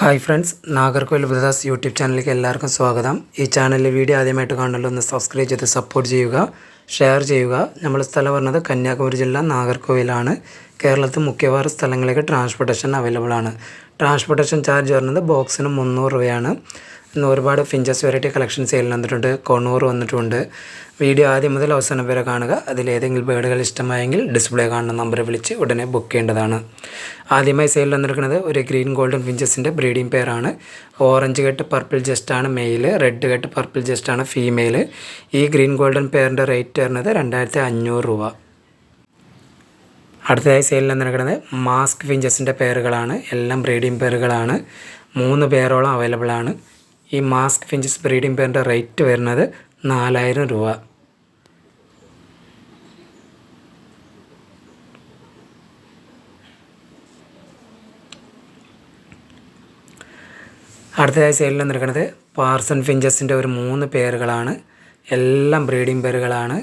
Hi friends Nagercoil brothers YouTube ചാനലിലേക്ക് എല്ലാവർക്കും സ്വാഗതം. ഈ ചാനലിലെ വീഡിയോ ആദ്യമായിട്ട് കാണുന്നല്ലോ ഒന്ന് സബ്സ്ക്രൈബ് ചെയ്ത് സപ്പോർട്ട് ചെയ്യുക ഷെയർ ചെയ്യുക. നമ്മൾ സ്ഥലം പറഞ്ഞത് കന്യാകുമാരി ജില്ല നാഗർകോവിലാണ്. കേരളത്തിൽ മുഖ്യവാറ സ്ഥലങ്ങളിലേക്ക് ട്രാൻസ്പോർട്ടേഷൻ അവൈലബിൾ ആണ്. ട്രാൻസ്പോർട്ടേഷൻ ചാർജ് പറഞ്ഞത് ബോക്സിന് മുന്നൂറ് രൂപയാണ്. ഇന്ന് ഒരുപാട് ഫിഞ്ചസ് വെറൈറ്റി കളക്ഷൻ സെയിൽ വന്നിട്ടുണ്ട്. കൊണ്ണൂർ വന്നിട്ടുണ്ട്. വീഡിയോ ആദ്യം മുതൽ അവസാനം വരെ കാണുക. അതിലേതെങ്കിലും ബേഡുകൾ ഇഷ്ടമായെങ്കിൽ ഡിസ്പ്ലേ കാണുന്ന നമ്പർ വിളിച്ച് ഉടനെ ബുക്ക് ചെയ്യേണ്ടതാണ്. ആദ്യമായി സെയിൽ വന്നിരിക്കുന്നത് ഒരു ഗ്രീൻ ഗോൾഡൻ ഫിഞ്ചസിന്റെ ബ്രീഡിംഗ് പെയറാണ് ഓറഞ്ച് കെട്ട് പർപ്പിൾ ജസ്റ്റാണ് മെയിൽ റെഡ് കെട്ട് പർപ്പിൾ ജസ്റ്റാണ് ഫീമെയിൽ ഈ ഗ്രീൻ ഗോൾഡൻ പെയറിന്റെ റേറ്റ് വരുന്നത് രണ്ടായിരത്തി അഞ്ഞൂറ് രൂപ. അടുത്തതായി സെയിൽ നിൽക്കുന്നത് മാസ്ക് ഫിഞ്ചസിന്റെ പെയറുകളാണ് എല്ലാം ബ്രീഡിംഗ് പെയറുകളാണ് മൂന്ന് പേരോളം അവൈലബിൾ ആണ്. ഈ മാസ്ക് ഫിഞ്ചസ് ബ്രീഡിംഗ് പെയറിന്റെ റേറ്റ് വരുന്നത് നാലായിരം രൂപ. അടുത്തതായി സെയിലിൽ നിൽക്കുന്നത് പാർസൺ ഫിഞ്ചസിന്റെ ഒരു മൂന്ന് പേരുകളാണ്. എല്ലാം ബ്രീഡിംഗ് പേരുകളാണ്.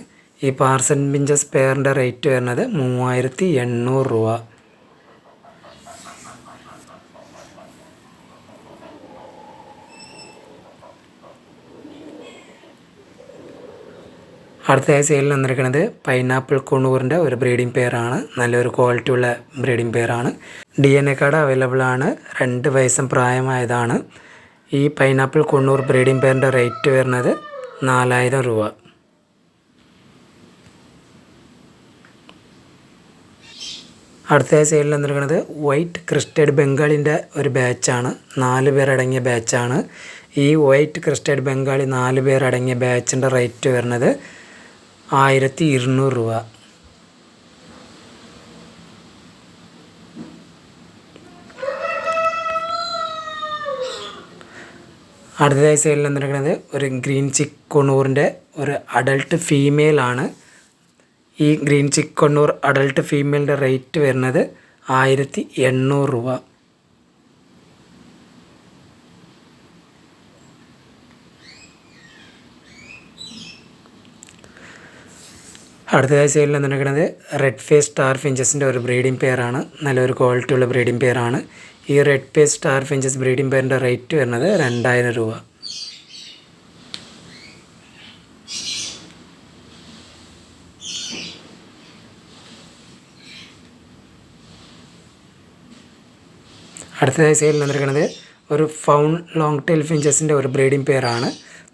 ഈ പാർസൺ ഫിഞ്ചസ് പെയറിന്റെ റേറ്റ് വരുന്നത് മൂവായിരത്തി എണ്ണൂറ് രൂപ. അടുത്തതായി സെയിലിൽ വന്നിരിക്കുന്നത് പൈനാപ്പിൾ കുണൂറിന്റെ ഒരു ബ്രീഡിംഗ് പെയറാണ് നല്ലൊരു ക്വാളിറ്റി ഉള്ള breeding പെയറാണ് D N A card available ആണ്. രണ്ട് വയസ്സും പ്രായമായതാണ്. ഈ പൈനാപ്പിൾ കുണ്ണൂർ ബ്രീഡിംഗ് പെയറിന്റെ റേറ്റ് വരുന്നത് നാലായിരം രൂപ. അടുത്ത സെയിലിൽ വന്നിരിക്കുന്നത് വൈറ്റ് ക്രിസ്റ്റഡ് ബംഗാളിന്റെ ഒരു ബാച്ചാണ് നാല് പേരടങ്ങിയ ബാച്ചാണ് ഈ വൈറ്റ് ക്രിസ്റ്റഡ് ബംഗാളി നാല് പേരടങ്ങിയ ബാച്ചിന്റെ റേറ്റ് വരുന്നത് ആയിരത്തി ഇരുന്നൂറ് രൂപ. അടുത്തതായി സെയിൽ വന്നിരിക്കുന്നത് ഒരു ഗ്രീൻ ചിക്ക് കൊണ്ണൂറിന്റെ ഒരു അഡൾട്ട് ഫീമെയിലാണ് ഈ ഗ്രീൻ ചിക്ക് കൊണ്ണൂർ അഡൾട്ട് ഫീമെയിലിന്റെ റേറ്റ് വരുന്നത് ആയിരത്തി എണ്ണൂറ് രൂപ. അടുത്തതായി സൈഡിൽ വന്നിരിക്കുന്നത് റെഡ് ഫേസ് സ്റ്റാർ ഫിഞ്ചസിന്റെ ഒരു ബ്രീഡിംഗ് പെയറാണ് നല്ലൊരു ക്വാളിറ്റി ഉള്ള ബ്രീഡിംഗ് പെയറാണ് ഈ red face star finches breeding പെയറിന്റെ rate വരുന്നത് രണ്ടായിരം രൂപ. അടുത്തതായി സെയിലിൽ വന്നിരിക്കുന്നത് ഒരു ഫൗൺ ലോങ് ടെയിൽ ഫിഞ്ചസിന്റെ ഒരു ബ്രീഡിംഗ് പെയറാണ്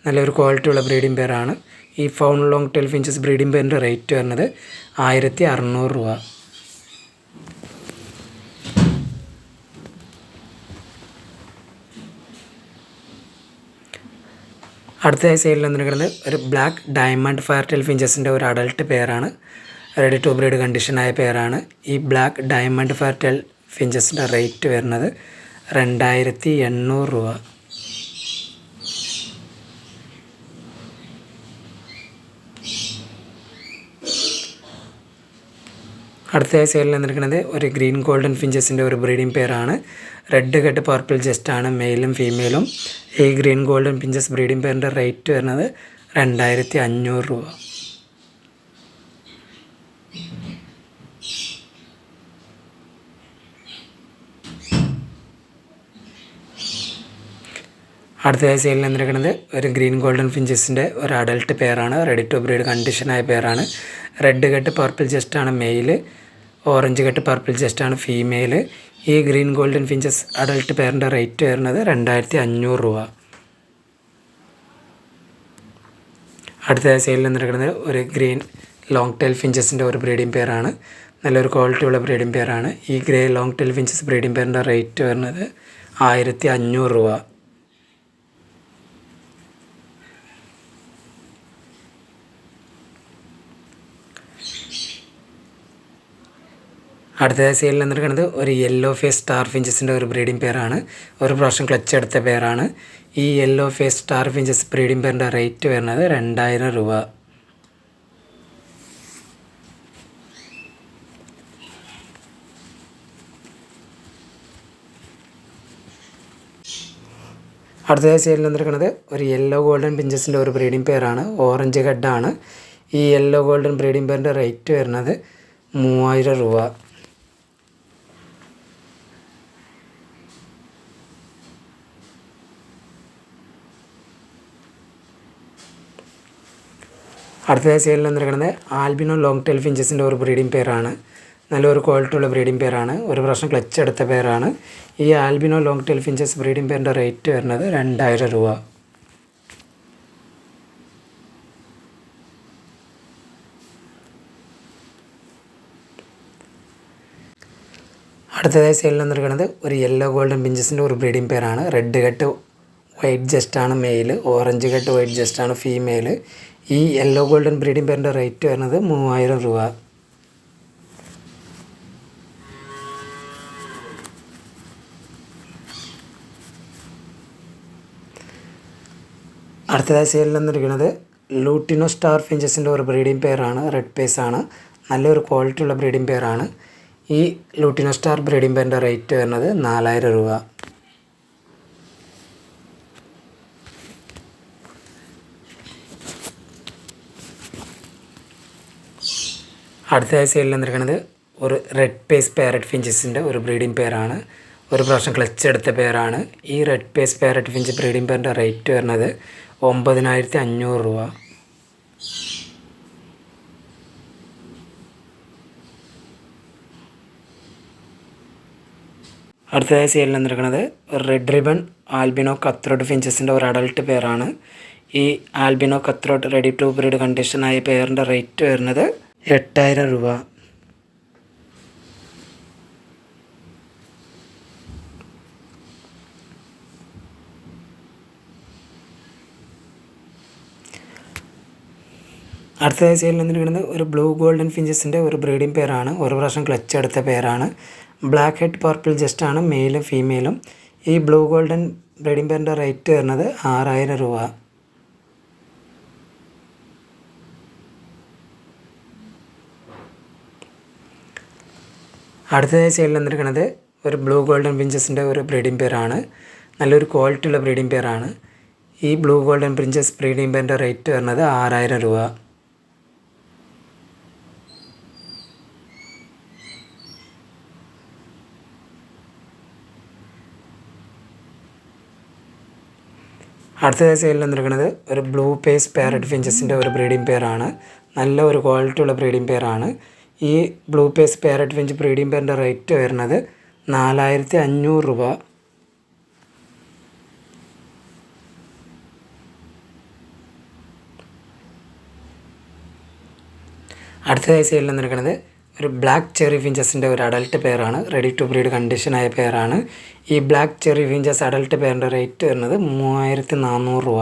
നല്ലൊരു ക്വാളിറ്റി ഉള്ള ബ്രീഡിംഗ് പെയറാണ്. ഈ fawn long tail finches breeding പെയറിന്റെ rate വരുന്നത് ആയിരത്തി അറുന്നൂറ് രൂപ. അടുത്തതായി സൈഡിൽ വന്നിരിക്കുന്നത് ഒരു ബ്ലാക്ക് ഡയമണ്ട് ഫയർ ട്വൽഫ് ഇഞ്ചസിന്റെ ഒരു അഡൾട്ട് പെയറാണ്. റെഡി ടു ബ്രീഡ് കണ്ടീഷനായ പെയറാണ്. ഈ ബ്ലാക്ക് ഡയമണ്ട് ഫയർ ട്വൽഫ് ഇഞ്ചസിന്റെ റേറ്റ് വരുന്നത് രണ്ടായിരത്തി എണ്ണൂറ് രൂപ. അടുത്തതായി സെയിലിൽ നിന്നിരിക്കുന്നത് ഒരു ഗ്രീൻ ഗോൾഡൻ ഫിഞ്ചസിന്റെ ഒരു ബ്രീഡിംഗ് പെയറാണ് റെഡ് കെട്ട് പർപ്പിൾ ജസ്റ്റാണ് മെയിലും ഫീമെയിലും ഈ ഗ്രീൻ ഗോൾഡൻ ഫിഞ്ചസ് ബ്രീഡിംഗ് പെയറിന്റെ റേറ്റ് വരുന്നത് രണ്ടായിരത്തി അഞ്ഞൂറ് രൂപ അടുത്തതായി സെയിലിൽ നിന്നിരിക്കുന്നത് ഒരു ഗ്രീൻ ഗോൾഡൻ ഫിഞ്ചസിന്റെ ഒരു അഡൾട്ട് പെയറാണ് റെഡി ടു ബ്രീഡ് കണ്ടീഷനായ പെയറാണ് റെഡ് കെട്ട് പർപ്പിൾ ജസ്റ്റാണ് മെയിൽ ഓറഞ്ച് കട്ട് പർപ്പിൾ ജസ്റ്റാണ് ഫീമെയിൽ ഈ ഗ്രീൻ ഗോൾഡൻ ഫിഞ്ചസ് അഡൾട്ട് പെയറിന്റെ റേറ്റ് വരുന്നത് രണ്ടായിരത്തി അഞ്ഞൂറ് രൂപ. അടുത്ത സെയിലിൽ നിന്നിരിക്കുന്നത് ഒരു ഗ്രീൻ ലോങ് ടെയിൽ ഫിഞ്ചസിന്റെ ഒരു ബ്രീഡിംഗ് പെയറാണ് നല്ലൊരു ക്വാളിറ്റി ഉള്ള ബ്രീഡിംഗ് പെയറാണ് ഈ grey long tail finches breeding പെയറിന്റെ rate വരുന്നത് ആയിരത്തി അഞ്ഞൂറ് രൂപ. അടുത്തതായി സെയിലിൽ വന്നിരിക്കുന്നത് ഒരു യെല്ലോ ഫേസ് സ്റ്റാർ ഫിഞ്ചസിന്റെ ഒരു ബ്രീഡിംഗ് പെയറാണ് ഒരു പ്രാവശ്യം ക്ലച്ച് എടുത്ത പെയറാണ് ഈ yellow face star finches breeding പെയറിന്റെ rate വരുന്നത് രണ്ടായിരം രൂപ. അടുത്തതായി സെയിലിൽ വന്നിരിക്കുന്നത് ഒരു യെല്ലോ ഗോൾഡൻ പിഞ്ചസിന്റെ ഒരു ബ്രീഡിംഗ് പെയറാണ് ഓറഞ്ച് ഹെഡാണ് ഈ യെല്ലോ ഗോൾഡൻ ബ്രീഡിംഗ് പെയറിന്റെ റേറ്റ് വരുന്നത് മൂവായിരം രൂപ. അടുത്തതായി സെയിലിൽ വന്നിരിക്കുന്നത് ആൽബിനോ ലോങ് ടെയിൽ ഫിഞ്ചസിന്റെ ഒരു ബ്രീഡിംഗ് പേരാണ്. നല്ലൊരു ക്വാളിറ്റി ഉള്ള ബ്രീഡിംഗ് പേരാണ്. ഒരു പ്രാവശ്യം ക്ലച്ച് എടുത്ത പേരാണ്. ഈ albino long tail finches breeding പേരിന്റെ റേറ്റ് വരുന്നത് രണ്ടായിരം രൂപ. അടുത്തതായി സെയിലിൽ വന്നിരിക്കുന്നത് ഒരു യെല്ലോ ഗോൾഡൻ പിഞ്ചസിന്റെ ഒരു ബ്രീഡിംഗ് പേരാണ്. റെഡ് കട്ട് വൈറ്റ് ആണ് മെയിൽ ഓറഞ്ച് കട്ട് വൈറ്റ് ആണ് ഫീമെയിൽ ഈ യെല്ലോ ഗോൾഡൻ ബ്രീഡിംഗ് പേരിന്റെ റേറ്റ് വരുന്നത് മൂവായിരം രൂപ. അടുത്തതായി സെയിലിൽ വന്നിരിക്കുന്നത് ലൂട്ടിനോ സ്റ്റാർ ഫിഞ്ചസിന്റെ ഒരു ബ്രീഡിംഗ് പെയറാണ് റെഡ് പേസ് ആണ്. നല്ലൊരു ക്വാളിറ്റി ഉള്ള ബ്രീഡിംഗ് പെയറാണ് ഈ ലൂട്ടിനോ സ്റ്റാർ ബ്രീഡിംഗ് പെയറിന്റെ റേറ്റ് വരുന്നത് നാലായിരം രൂപ. അടുത്തതായി സെയിലിൽ വന്നിരിക്കുന്നത് ഒരു റെഡ് പേസ് പാരറ്റ് ഫിഞ്ചസിന്റെ ഒരു ബ്രീഡിംഗ് പെയറാണ് ഒരു പ്രാവശ്യം ക്ലച്ച് എടുത്ത പേരാണ് ഈ red face parrot finch breeding പെയറിന്റെ rate വരുന്നത് ഒമ്പതിനായിരത്തി അഞ്ഞൂറ് രൂപ അടുത്തതായി സെയിലിൽ നിന്നിരിക്കുന്നത് റെഡ് റിബൺ ആൽബിനോ കത്രോട്ട് ഫിഞ്ചസിന്റെ ഒരു അഡൾട്ട് പെയറാണ് ഈ albino cutthroat ready to breed കണ്ടീഷനായ പെയറിന്റെ റേറ്റ് വരുന്നത് എട്ടായിരം രൂപ. അടുത്ത സെയിലിൽ വന്നിരിക്കുന്നത് ഒരു ബ്ലൂ ഗോൾഡൻ ഫിഞ്ചസിന്റെ ഒരു ബ്രീഡിംഗ് പെയറാണ് ഒരു പ്രാവശ്യം ക്ലച്ച് എടുത്ത പെയറാണ് ബ്ലാക്ക് ഹെഡ് പർപ്പിൾ ജസ്റ്റാണ് മെയിലും ഫീമെയിലും ഈ ബ്ലൂ ഗോൾഡൻ ബ്രീഡിംഗ് പെയറിന്റെ റേറ്റ് വരുന്നത് ആറായിരം രൂപ. അടുത്തതായി സെയിലിൽ വന്നിരിക്കുന്നത് ഒരു ബ്ലൂ ഗോൾഡൻ പ്രിഞ്ചസിന്റെ ഒരു ബ്രീഡിംഗ് പെയറാണ്. നല്ലൊരു ക്വാളിറ്റി ഉള്ള ബ്രീഡിംഗ് പെയറാണ്. ഈ ബ്ലൂ ഗോൾഡൻ പ്രിഞ്ചസ് ബ്രീഡിംഗ് പെയറിന്റെ റേറ്റ് വരുന്നത് ആറായിരം രൂപ. അടുത്തതായി സെയിലിൽ വന്നിരിക്കുന്നത് ഒരു ബ്ലൂ പേസ് പാരറ്റ് ഫിഞ്ചസിന്റെ ഒരു ബ്രീഡിംഗ് പെയറാണ്. നല്ല ഒരു ക്വാളിറ്റി ഉള്ള ബ്രീഡിംഗ് പെയറാണ്. ഈ blue face parrot finch breeding പേരിന്റെ റേറ്റ് വരുന്നത് നാലായിരത്തി അഞ്ഞൂറ് രൂപ അടുത്തതായി സെയിലിൽ നിന്നിരിക്കുന്നത് ഒരു ബ്ലാക്ക് ചെറി ഫിഞ്ചസിന്റെ ഒരു അഡൽട്ട് പെയറാണ് റെഡി ടു ബ്രീഡ് കണ്ടീഷനായ പെയറാണ് ഈ ബ്ലാക്ക് ചെറി ഫിഞ്ചസ് അഡൽട്ട് പെയറിന്റെ റേറ്റ് വരുന്നത് മൂവായിരത്തി നാനൂറ് രൂപ.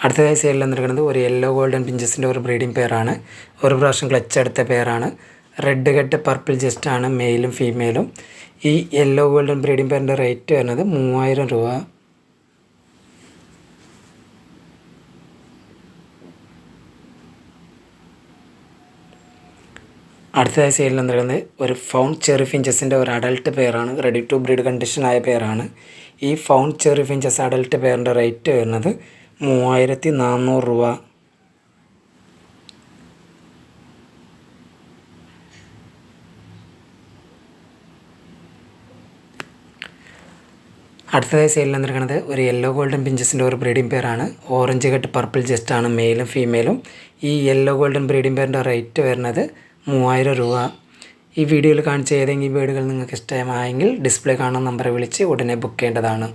അടുത്തതായി സെയിലിൽ വന്നിരിക്കുന്നത് ഒരു യെല്ലോ ഗോൾഡൻ പിഞ്ചസിന്റെ ഒരു ബ്രീഡിംഗ് പെയറാണ് ഒരു പ്രാവശ്യം ക്ലച്ച് എടുത്ത പെയറാണ് റെഡ് കെട്ട് പർപ്പിൾ ജസ്റ്റാണ് മെയിലും ഫീമെയിലും ഈ യെല്ലോ ഗോൾഡൻ ബ്രീഡിംഗ് പെയറിന്റെ റേറ്റ് വരുന്നത് മൂവായിരം രൂപ. അടുത്തതായി സെയിലിൽ വന്നിരിക്കുന്നത് ഒരു ഫൗണ്ട് ചെറി ഫിഞ്ചസിന്റെ ഒരു അഡൽട്ട് പെയറാണ് റെഡി ടു ബ്രീഡ് കണ്ടീഷനായ പെയറാണ് ഈ ഫൗണ്ട് ചെറി ഫിഞ്ചസ് അഡൽട്ട് പെയറിന്റെ റേറ്റ് വരുന്നത് മൂവായിരത്തി നാന്നൂറ് രൂപ. അടുത്തതായി സെയിലിൽ വന്നിരിക്കുന്നത് ഒരു യെല്ലോ ഗോൾഡൻ പിഞ്ചസിന്റെ ഒരു ബ്രീഡിംഗ് പെയറാണ് ഓറഞ്ച് കട്ട് പർപ്പിൾ ജസ്റ്റാണ് മെയിലും ഫീമെയിലും ഈ യെല്ലോ ഗോൾഡൻ ബ്രീഡിംഗ് പെയറിന്റെ റേറ്റ് വരുന്നത് മൂവായിരം രൂപ. ഈ വീഡിയോയിൽ കാണിച്ച ഏതെങ്കിലും വീടുകൾ നിങ്ങൾക്ക് ഇഷ്ടമായെങ്കിൽ ഡിസ്പ്ലേ കാണുന്ന നമ്പറെ വിളിച്ച് ഉടനെ ബുക്ക് ചെയ്യേണ്ടതാണ്.